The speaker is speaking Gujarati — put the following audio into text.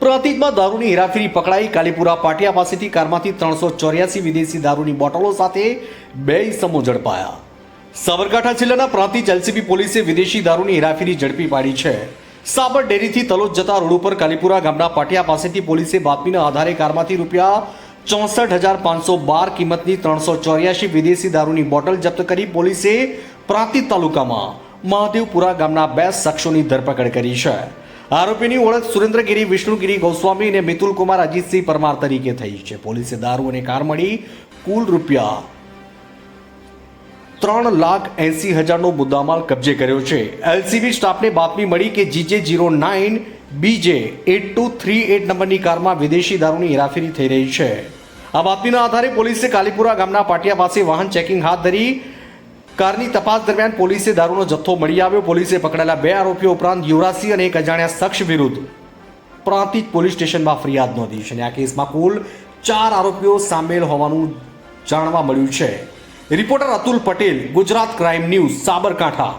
પ્રાંતિજમાં દારૂની હેરાફેરી પકડાઈ કાલીપુરા પાટિયા પાસેથી કારમાંથી ત્રણસો ચોર્યાસી વિદેશી દારૂની બોટલો સાથે બે ઇસમો ઝડપાયા. સાબરકાંઠા જિલ્લાના પ્રાંતિજ એલસીબી પોલીસે વિદેશી દારૂની હેરાફેરી ઝડપી પાડી છે. સાબર ડેરીથી તલોદ જતા રોડ ઉપર કાલીપુરા ગામના પાટિયા પાસેથી પોલીસે બાતમીના આધારે કારમાંથી રૂપિયા ચોસઠ હજાર પાંચસો બાર કિંમતની ત્રણસો ચોર્યાસી વિદેશી દારૂની બોટલ જપ્ત કરી પોલીસે પ્રાંતિજ તાલુકામાં મહાદેવપુરા ગામના બે શખ્સોની ધરપકડ કરી છે. આરોપીની ઓળખ સુરેન્દ્રગીરી, વિષ્ણુગીરી, ગોસ્વામી અને મિતુલ કુમાર અજીતસિંહ પરમાર તરીકે થઈ છે. પોલીસે દારૂ અને કાર મળી કુલ રૂપિયા ત્રણ લાખ એંસી હજારનો મુદ્દામાલ કબજે કર્યો છે. એલસીબી સ્ટાફને બાતમી મળી કે GJ zero nine, BJ eight two three eight નંબરની કારમાં વિદેશી દારૂની હેરાફેરી થઈ રહી છે. આ બાતમીના આધારે પોલીસે કાલીપુરા ગામના પાટિયા પાસે વાહન ચેકિંગ હાથ ધરી કારની તપાસ દરમિયાન પોલીસે દારૂનો જથ્થો મળી આવ્યો. પોલીસે પકડાયેલા બે આરોપીઓ ઉપરાંત યુવરાજસિંહ અને એક અજાણ્યા શખ્સ વિરુદ્ધ પ્રાંતિજ પોલીસ સ્ટેશનમાં ફરિયાદ નોંધી છે અને આ કેસમાં કુલ ચાર આરોપીઓ સામેલ હોવાનું જાણવા મળ્યું છે. Reporter Atul Patel, Gujarat crime news, Sabarkantha.